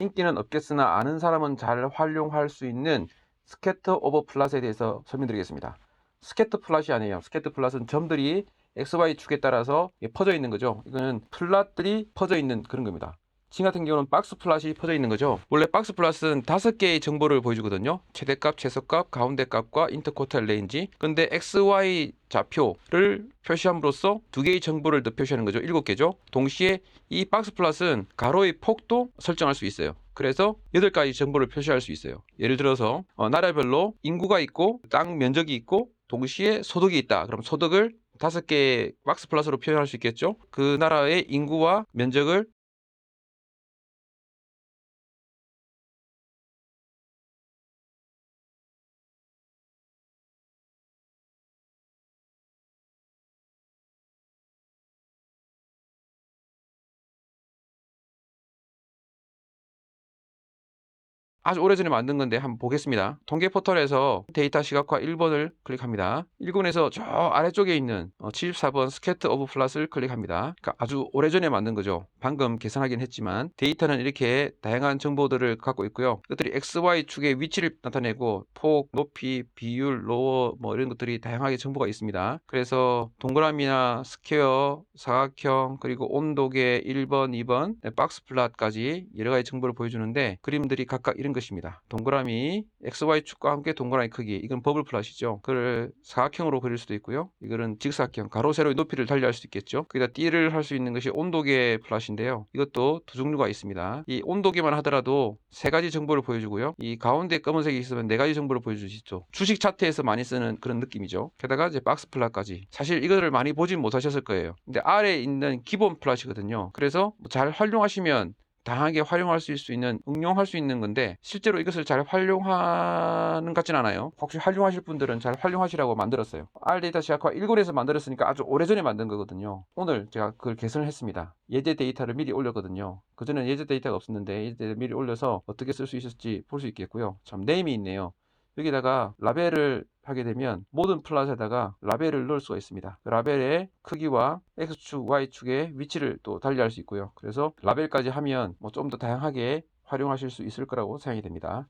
인기는 없겠으나 아는 사람은 잘 활용할 수 있는 스케트 오버 플랫에 대해서 설명드리겠습니다. 스케트 플랫이 아니에요. 스케트 플랫은 점들이 XY 축에 따라서 퍼져 있는 거죠. 이거는 플랫들이 퍼져 있는 그런 겁니다. 지금 같은 경우는 박스 플랫이 퍼져 있는 거죠. 원래 박스 플랫은 다섯 개의 정보를 보여주거든요. 최대값, 최소값, 가운데 값과 인터코탈 레인지. 근데 XY 좌표를 표시함으로써 두 개의 정보를 더 표시하는 거죠. 일곱 개죠. 동시에 이 박스 플랫은 가로의 폭도 설정할 수 있어요. 그래서 여덟 가지 정보를 표시할 수 있어요. 예를 들어서 어, 나라별로 인구가 있고 땅 면적이 있고 동시에 소득이 있다. 그럼 소득을 다섯 개의 박스 플러스로 표현할 수 있겠죠. 그 나라의 인구와 면적을 아주 오래전에 만든 건데 한번 보겠습니다. 통계 포털에서 데이터 시각화 1번을 클릭합니다. 1권에서 저 아래쪽에 있는 74번 스케트 오브 플랫을 클릭합니다. 그러니까 아주 오래전에 만든 거죠. 방금 계산하긴 했지만 데이터는 이렇게 다양한 정보들을 갖고 있고요. 이것들이 XY 축의 위치를 나타내고 폭, 높이, 비율, 로어 뭐 이런 것들이 다양하게 정보가 있습니다. 그래서 동그라미나 스퀘어, 사각형 그리고 온도계 1번, 2번, 네, 박스 플랫까지 여러 가지 정보를 보여주는데 그림들이 각각 이런 것입니다. 동그라미 XY 축과 함께 동그라미 크기 이건 버블 플랫이죠. 그걸 사각형으로 그릴 수도 있고요. 이거는 직사각형 가로 세로의 높이를 달리할 수도 있겠죠. 거기다 띠를 할 수 있는 것이 온도계 플랫인데요. 이것도 두 종류가 있습니다. 이 온도계만 하더라도 세 가지 정보를 보여주고요. 이 가운데 검은색이 있으면 네 가지 정보를 있죠. 주식 차트에서 많이 쓰는 그런 느낌이죠. 게다가 이제 박스 플랫까지 사실 이거를 많이 보진 못하셨을 거예요. 근데 아래에 있는 기본 플랫이거든요. 그래서 뭐잘 활용하시면 다양하게 활용할 수 있는 응용할 수 있는 건데 실제로 이것을 잘 활용하는 것 같진 않아요. 혹시 활용하실 분들은 잘 활용하시라고 만들었어요. R 데이터 시각화 1권에서 만들었으니까 아주 오래전에 만든 거거든요. 오늘 제가 그걸 개선을 했습니다. 예제 데이터를 미리 올렸거든요. 그전엔 예제 데이터가 없었는데 예제 데이터를 미리 올려서 어떻게 쓸 수 있을지 볼 수 있겠고요. 참 네임이 있네요. 여기다가 라벨을 하게 되면 모든 플랫에다가 라벨을 넣을 수가 있습니다. 그 라벨의 크기와 X축, Y축의 위치를 또 달리할 수 있고요. 그래서 라벨까지 하면 뭐 좀 더 다양하게 활용하실 수 있을 거라고 생각이 됩니다.